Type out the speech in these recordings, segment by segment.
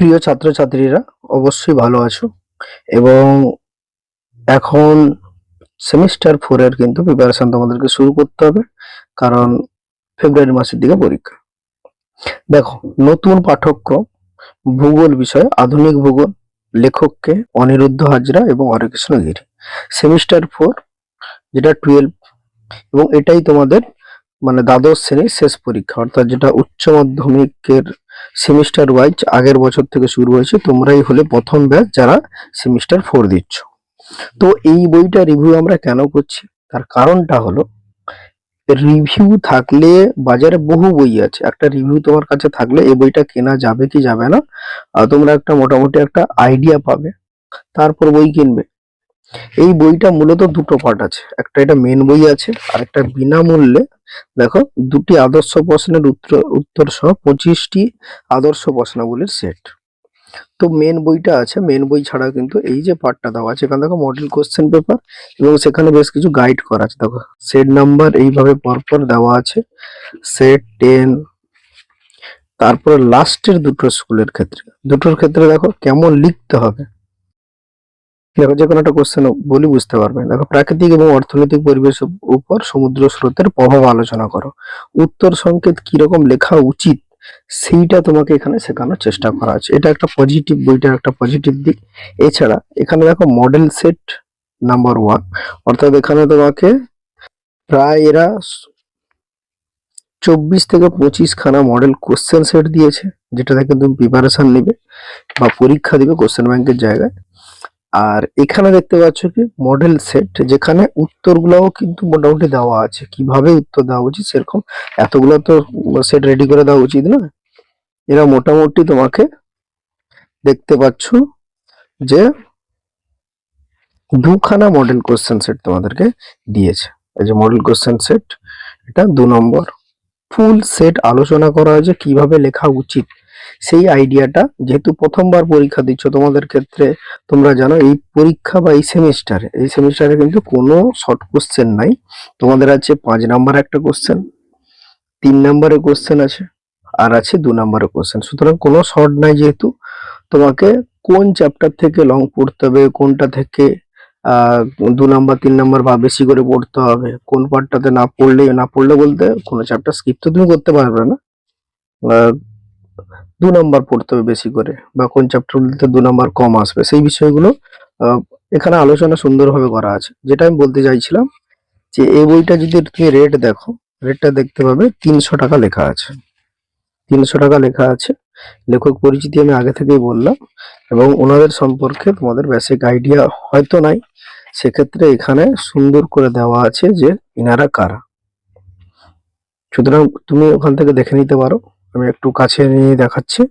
প্রিয় ছাত্রছাত্রীরা, অবশ্যই ভালো আছো এবং এখন সেমিস্টার ফোর এর কিন্তু প্রিপারেশন তোমাদেরকে শুরু করতে হবে, কারণ ফেব্রুয়ারি মাসের দিকে পরীক্ষা। দেখো, নতুন পাঠ্যক্রম, ভূগোল বিষয় আধুনিক ভূগোল, লেখককে অনিরুদ্ধ হাজরা এবং হরেকৃষ্ণ গিরি সেমিস্টার ফোর যেটা টুয়েলভ এবং এটাই তোমাদের মানে দ্বাদশ শ্রেণির শেষ পরীক্ষা, অর্থাৎ যেটা উচ্চ মাধ্যমিকের সেমিস্টার ওয়াইজ আগের বছর থেকে শুরু হয়েছে, তোমরাই হলে প্রথম ব্যাচ যারা সেমিস্টার ফোর দিচ্ছ। তো এই বইটা রিভিউ আমরা কেন করছি? তার কারণটা হলো রিভিউ থাকলে বাজারে বহু বই আছে। একটা রিভিউ তোমার কাছে থাকলে এই বইটা কেনা যাবে কি যাবে না তোমরা একটা মোটামুটি একটা আইডিয়া পাবে। তারপর বই কিনবে। এই বইটা মূলত দুটো পার্ট আছে। একটা এটা মেন বই আছে আর একটা বিনামূল্যে। দেখো, দুটি আদর্শ প্রশ্নের উত্তর উত্তর সহ পঁচিশটি আদর্শ প্রশ্নাবলীর সেট তো মেন বইটা আছে মেন বই ছাড়া কিন্তু এই যে পার্টটা দেওয়া আছে, এখানে দেখো মডেল কোশ্চেন পেপার এবং সেখানে বেশ কিছু গাইড করা আছে। দেখো সেট নাম্বার এইভাবে পরপর দেওয়া আছে সেট টেন তারপর লাস্টের দুটো স্কুলের ক্ষেত্রে। দুটোর ক্ষেত্রে দেখো কেমন লিখতে হবে। দেখো, যে কোনো একটা কোশ্চেন বলি বুঝতে পারবে। দেখো, প্রাকৃতিক এবং অর্থনৈতিক পরিবেশের উপর সমুদ্র স্রোতের প্রভাব আলোচনা করো। উত্তর সংকেত কীরকম লেখা উচিত, সেইটা তোমাকে এখানে শেখানোর চেষ্টা করা আছে। এটা একটা পজিটিভ বইটার একটা পজিটিভ দিক। এছাড়া, এখানে দেখো মডেল সেট নাম্বার ওয়ান অর্থাৎ এখানে তোমাকে প্রায় এরা চব্বিশ থেকে পঁচিশ খানা মডেল কোশ্চেন সেট দিয়েছে, যেটা থেকে তুমি প্রিপারেশন নেবে বা পরীক্ষা দিবে কোশ্চেন ব্যাংকের জায়গায়। আর এখানে দেখতে পাচ্ছ কি? মডেল সেট যেখানে উত্তরগুলোও কিন্তু মোটামুটি দেওয়া আছে। কীভাবে উত্তর দেওয়া উচিত সেরকম? এতগুলো তো সেট রেডি করে দেওয়া উচিত না। এরা মোটামুটি তোমাকে দেখতে পাচ্ছ যে দুখানা মডেল কোশ্চেন সেট তোমাদেরকে দিয়েছে। এই যে মডেল কোশ্চেন সেট এটা দু নম্বর। ফুল সেট আলোচনা করা হয়েছে কীভাবে লেখা উচিত। সেই আইডিয়াটা যেহেতু প্রথমবার পরীক্ষা দিচ্ছ তোমাদের ক্ষেত্রে, তোমরা জানো এই পরীক্ষা বা এই সেমিস্টারে এই সেমিস্টারে কিন্তু কোনো শর্ট কোশ্চেন নাই। তোমাদের আছে পাঁচ নাম্বার একটা কোশ্চেন তিন নাম্বারে কোশ্চেন আছে, আর আছে দু নাম্বারে কোশ্চেন সুতরাং কোনো শর্ট নাই যেহেতু, তোমাকে কোন চ্যাপ্টার থেকে লং পড়তে হবে, কোনটা থেকে দু নাম্বার তিন নাম্বার বা বেশি করে পড়তে হবে, কোন পার্টটাতে না পড়লে না পড়লে বলতে কোনো চ্যাপ্টার স্কিপ তো তুমি করতে পারবে না। দু নাম্বার পড়তে হবে বেশি করে, বা কোন চ্যাপ্টার গুলোতে দু নাম্বার কম আসবে, সেই বিষয়গুলো এখানে আলোচনা সুন্দরভাবে করা আছে। যেটা আমি বলতে চাইছিলাম যে, এই বইটা যদি তুমি রেট দেখো রেটটা দেখতে পাবে তিনশো টাকা লেখা আছে। তিনশো টাকা লেখা আছে, লেখক পরিচিতি আমি আগে থেকেই বললাম, এবং ওনাদের সম্পর্কে তোমাদের বেসিক আইডিয়া হয়তো নাই, সেক্ষেত্রে এখানে সুন্দর করে দেওয়া আছে যে ইনারা কারা? সুতরাং তুমি ওখান থেকে দেখে নিতে পারো। আমি একটু কাছে নিয়ে দেখাচ্ছি।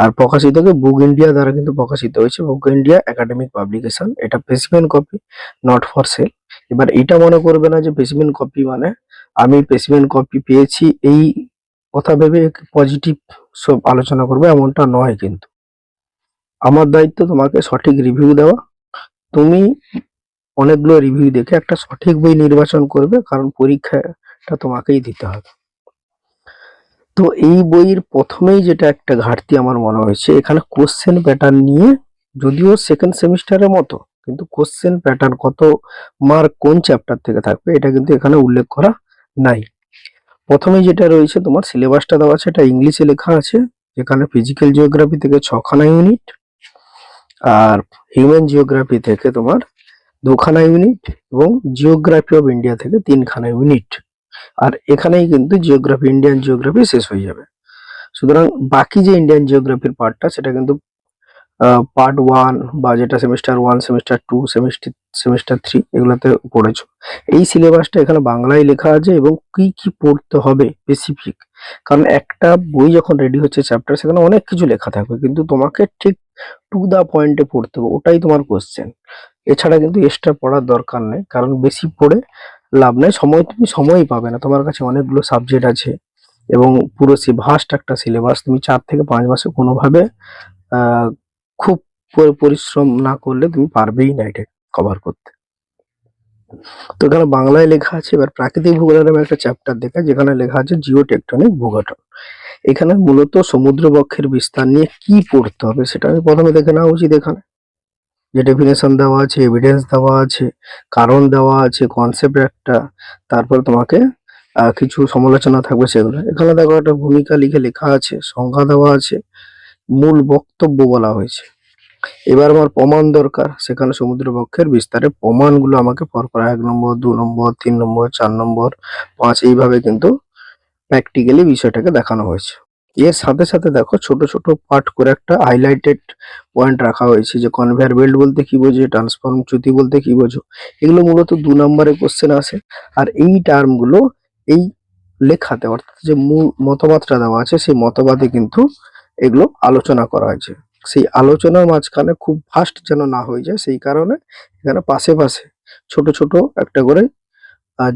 আর প্রকাশিত বুক ইন্ডিয়া দ্বারা কিন্তু প্রকাশিত হয়েছে। Book India academic publication. এটা specimen copy not for sale এবার এটা মনে করবে না যে পেসিমেন্ট কপি মানে আমি পেসিমেন্ট কপি পেয়েছি, এই কথা ভেবে পজিটিভ সব আলোচনা করবে এমনটা নয় কিন্তু। আমার দায়িত্ব তোমাকে সঠিক রিভিউ দেওয়া। তুমি অনেকগুলো রিভিউ দেখে একটা সঠিক বই নির্বাচন করবে, কারণ পরীক্ষাটা তোমাকেই দিতে হবে। তো এই বইয়ের প্রথমেই যেটা একটা ঘাটতি আমার মনে হয়েছে, এখানে কোশ্চেন প্যাটার্ন নিয়ে যদিও সেকেন্ড সেমিস্টারের মতো, কিন্তু কোশ্চেন প্যাটার্ন কত মার্ক কোন চ্যাপ্টার থেকে থাকবে এটা কিন্তু এখানে উল্লেখ করা নাই। প্রথমে যেটা রয়েছে তোমার সিলেবাসটা দেওয়া আছে, এটা ইংলিশে লেখা আছে, যেখানে ফিজিক্যাল জিওগ্রাফি থেকে ছখানা ইউনিট আর হিউম্যান জিওগ্রাফি থেকে তোমার দুখানা ইউনিট এবং জিওগ্রাফি অফ ইন্ডিয়া থেকে তিনখানা ইউনিট আর এখানেই কিন্তু জিওগ্রাফি ইন্ডিয়ান জিওগ্রাফি শেষ হয়ে যাবে। সুতরাং বাকি যে ইন্ডিয়ান জিওগ্রাফির পার্টটা সেটা কিন্তু পার্ট ওয়ান বা যেটা semester one semester two semester semester three এগুলোতে পড়েছো। এই সিলেবাসটা এখানে বাংলায় লেখা আছে এবং কি কি পড়তে হবে স্পেসিফিক কারণ একটা বই যখন রেডি হচ্ছে চ্যাপ্টার সেখানে অনেক কিছু লেখা থাকবে, কিন্তু তোমাকে ঠিক টু দা পয়েন্টে পড়তে হবে, ওটাই তোমার কোশ্চেন এছাড়া কিন্তু এক্সট্রা পড়ার দরকার নেই, কারণ বেশি পড়ে লাভ নেই। সময় তুমি সময়ই পাবে না। তোমার কাছে অনেকগুলো সাবজেক্ট আছে এবং পুরো সে ভাস্ট একটা সিলেবাস তুমি চার থেকে পাঁচ মাসে কোনোভাবে খুব পরিশ্রম না করলে তুমি পারবেই না এটা কভার করতে। তো এখানে বাংলায় লেখা আছে, এবার প্রাকৃতিক ভূগোলের আমি একটা চ্যাপ্টার দেখা যেখানে লেখা আছে জিও টেকটনিক ভূগঠন। এখানে মূলত সমুদ্রবক্ষের বিস্তার নিয়ে কি পড়তে হবে সেটা আমি প্রথমে দেখে নেওয়া উচিত এখানে। যে ডেফিনেশন দেওয়া আছে এভিডেন্স দেওয়া আছে, কারণ দেওয়া আছে কনসেপ্ট একটা, তারপর তোমাকে কিছু সমালোচনা থাকবে সেগুলো। এখানে দেখো একটা ভূমিকা লিখে লেখা আছে, সংজ্ঞা দেওয়া আছে, মূল বক্তব্য বলা হয়েছে। এবার আমার প্রমাণ দরকার, সেখানে সমুদ্রবক্ষের বিস্তারে প্রমাণগুলো আমাকে পরপর এক নম্বর, দু নম্বর, তিন নম্বর, চার নম্বর, পাঁচ, এইভাবে কিন্তু প্র্যাকটিক্যালি বিষয়টাকে দেখানো হয়েছে। এর সাথে সাথে দেখো ছোট ছোট পার্ট করে একটা হাইলাইটেড পয়েন্ট রাখা হয়েছে যে কনভেয়ার বেল্ট বলতে কি বোঝো ট্রান্সফর্ম চ্যুতি বলতে কি বোঝো, এগুলো মূলত দু নম্বরে কোশ্চেন আসে। আর এই টার্মগুলো এই লেখাতে অর্থাৎ যে মূল মতবাদটা দেওয়া আছে, সেই মতবাদে কিন্তু এগুলো আলোচনা করা হয়েছে। সেই আলোচনার মাঝখানে খুব ফাস্ট যেন না হয়ে যায়, সেই কারণে এখানে পাশে পাশে ছোট ছোট একটা করে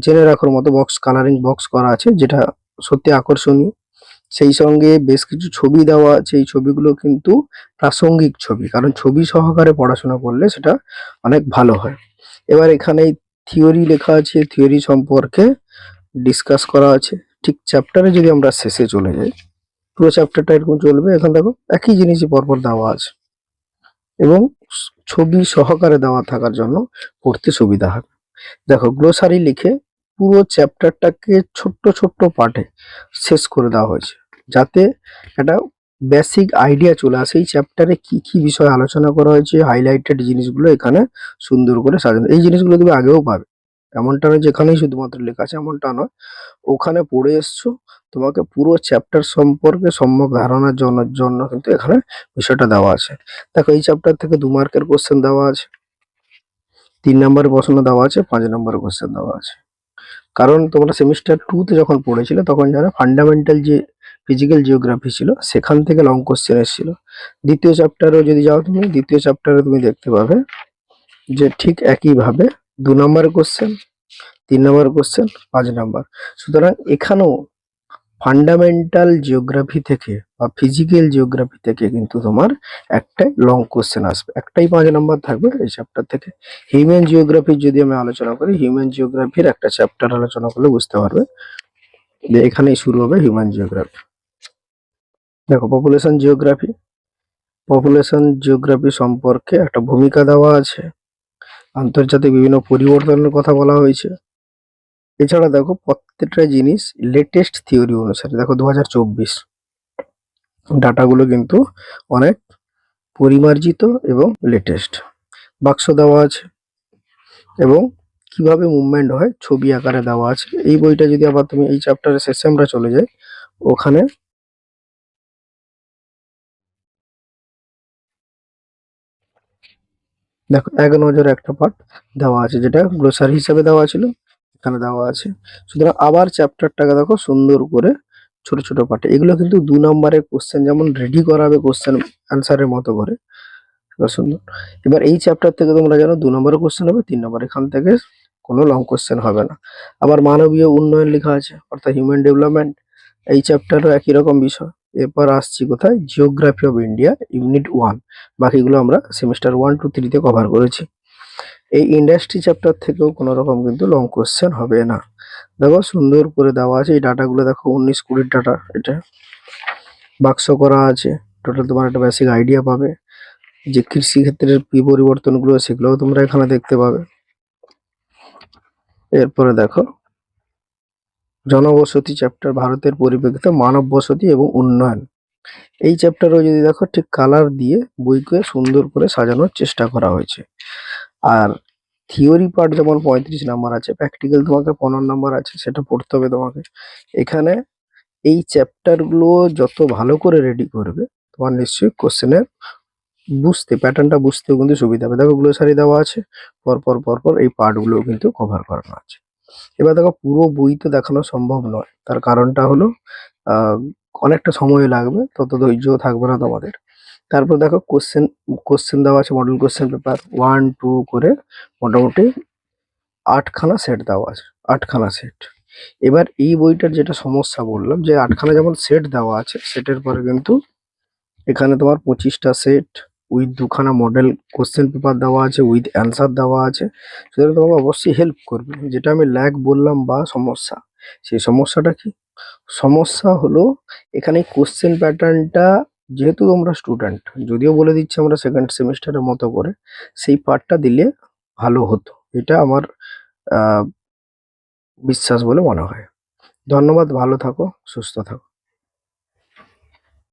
জেনে রাখার মতো বক্স কালারিং বক্স করা আছে, যেটা সত্যি আকর্ষণীয়। সেই সঙ্গে বেশ কিছু ছবি দেওয়া আছে এই ছবিগুলো কিন্তু প্রাসঙ্গিক ছবি। কারণ ছবি সহকারে পড়াশোনা করলে সেটা অনেক ভালো হয়। এবার এখানে থিওরি লেখা আছে, থিওরি সম্পর্কে ডিসকাস করা আছে। ঠিক চ্যাপ্টারে যদি আমরা শেষে চলে যাই, পুরো চ্যাপ্টারটা এরকম চলবে। এখন দেখো, একই জিনিসই পরপর দেওয়া আছে। এবং ছবি সহকারে দেওয়া থাকার জন্য পড়তে সুবিধা হবে দেখো গ্লোসারি লিখে পুরো চ্যাপ্টারটাকে ছোট্ট ছোট্ট পার্টে শেষ করে দেওয়া হয়েছে। যাতে একটা বেসিক আইডিয়া চলে আসে। এই চ্যাপ্টারে কি কি বিষয় আলোচনা করা হয়েছে হাইলাইটেড জিনিসগুলো এখানে সুন্দর করে সাজানো। এই জিনিসগুলো তুমি আগেও পাবে। এমনটা নয় যেখানেই শুধুমাত্র লেখা আছে, এমনটা নয়। ওখানে পড়ে এসছো। তোমাকে পুরো চ্যাপ্টার সম্পর্কে সম্যক ধারণার জন্য জন্য কিন্তু এখানে বিষয়টা দেওয়া আছে। দেখো, এই চ্যাপ্টার থেকে দু মার্কের কোশ্চেন দেওয়া আছে। তিন নম্বরের প্রশ্ন দেওয়া আছে, পাঁচ নম্বরের কোশ্চেন দেওয়া আছে। কারণ তোমরা সেমিস্টার টুতে যখন পড়েছিলে, তখন যারা ফান্ডামেন্টাল যে ফিজিক্যাল জিওগ্রাফি ছিল, সেখান থেকে লং কোশ্চেন এসেছিল। দ্বিতীয় চ্যাপ্টারেও যদি যাও তুমি, দ্বিতীয় চ্যাপ্টারে তুমি দেখতে পাবে যে ঠিক একইভাবে দু নম্বর কোশ্চেন তিন নম্বর কোশ্চেন পাঁচ নম্বর সুতরাং এখানেও ফান্ডামেন্টাল জিওগ্রাফি থেকে বা ফিজিক্যাল জিওগ্রাফি থেকে কিন্তু তোমার একটাই লং কোশ্চেন আসবে। একটাই পাঁচ নম্বর থাকবে এই চ্যাপ্টার থেকে। হিউম্যান জিওগ্রাফির যদি আমি আলোচনা করি হিউম্যান জিওগ্রাফির একটা চ্যাপ্টার আলোচনা করলে বুঝতে পারবে যে এখানেই শুরু হবে হিউম্যান জিওগ্রাফি দেখো পপুলেশন জিওগ্রাফি পপুলেশন জিওগ্রাফি সম্পর্কে একটা ভূমিকা দেওয়া আছে। আন্তর্জাতিক বিভিন্ন পরিবর্তনের কথা বলা হয়েছে। এছাড়া দেখো প্রত্যেকটা জিনিস লেটেস্ট থিওরি অনুসারে, দেখো দু হাজার চব্বিশ। ডাটাগুলো কিন্তু অনেক পরিমার্জিত এবং লেটেস্ট বাক্স দেওয়া আছে এবং কীভাবে মুভমেন্ট হয়, ছবি আকারে দেওয়া আছে। এই বইটা যদি আবার তুমি এই চ্যাপ্টারের শেষে আমরা চলে যাই, ওখানে দেখো, এক নজর একটা পার্ট দেওয়া আছে, যেটা গ্লোসারি হিসাবে দেওয়া ছিল। এখানে দেওয়া আছে। সুতরাং আবার চ্যাপ্টারটাকে দেখো সুন্দর করে ছোট ছোট পার্টে এগুলো কিন্তু দু নম্বরের কোশ্চেন যেমন রেডি করাবে কোশ্চেন অ্যান্সারের মতো করে। সুন্দর এবার এই চ্যাপ্টার থেকে তোমরা জানো দু নম্বরের কোশ্চেন হবে, তিন নম্বর এখান থেকে কোনো লং কোশ্চেন হবে না। আবার মানবীয় উন্নয়ন লেখা আছে, অর্থাৎ হিউম্যান ডেভেলপমেন্ট এই চ্যাপ্টারও একই রকম বিষয়। এরপর আসছি কোথায়? Geography of India unit one বাকিগুলো আমরা সেমিস্টার ওয়ান টু থ্রিতে কভার করেছি। এই ইন্ডাস্ট্রি চ্যাপ্টার থেকেও কোনো রকম কিন্তু লং কোশ্চেন হবে না। দেখো সুন্দর করে দেওয়া আছে, এই ডাটাগুলো দেখো উনিশ কুড়ির ডাটা, এটা বাক্স করা আছে। টোটাল তোমার একটা বেসিক আইডিয়া পাবে। যে কৃষি ক্ষেত্রের কি পরিবর্তনগুলো সেগুলোও তোমরা এখানে দেখতে পাবে। এরপরে দেখো, জনবসতি চ্যাপ্টার ভারতের পরিপ্রেক্ষিতে মানব বসতি এবং উন্নয়ন। এই চ্যাপ্টারও যদি দেখো ঠিক কালার দিয়ে বইকে সুন্দর করে সাজানোর চেষ্টা করা হয়েছে। আর থিওরি পার্ট যেমন পঁয়ত্রিশ নাম্বার আছে প্র্যাকটিক্যাল তোমাকে পনেরো নাম্বার আছে, সেটা পড়তে হবে তোমাকে। এখানে এই চ্যাপ্টারগুলো যত ভালো করে রেডি করবে, তোমার নিশ্চয়ই কোশ্চেনের বুঝতে প্যাটার্নটা বুঝতেও কিন্তু সুবিধা হবে। দেখো গ্লোসারি দেওয়া আছে পরপর পর পর পর এই পার্টগুলো কিন্তু কভার করানো আছে। এবার দেখো পুরো বই তো দেখানো সম্ভব নয়। তার কারণটা হলো অনেকটা সময় লাগবে, তত ধৈর্য থাকবে না তোমাদের। তারপর দেখো কোশ্চেন কোশ্চেন দেওয়া আছে model question paper one two করে মোটামুটি আটখানা সেট দেওয়া আছে, আটখানা সেট এবার এই বইটার যেটা সমস্যা বললাম, যে আটখানা যেমন সেট দেওয়া আছে, সেটের পরে কিন্তু এখানে তোমার পঁচিশটা সেট উইথ দুখানা মডেল কোশ্চেন পেপার দেওয়া আছে উইথ অ্যান্সার দেওয়া আছে। সেটা তোমাকে অবশ্যই হেল্প করবে। যেটা আমি ল্যাগ বললাম বা সমস্যা, সেই সমস্যাটা কি? সমস্যা হলো এখানে কোশ্চেন প্যাটার্নটা যেহেতু তোমরা স্টুডেন্ট যদিও বলে দিচ্ছি আমরা সেকেন্ড সেমিস্টারের মতো করে, সেই পার্টটা দিলে ভালো হতো। এটা আমার বিশ্বাস বলে মনে হয়। ধন্যবাদ, ভালো থাকো, সুস্থ থাকো।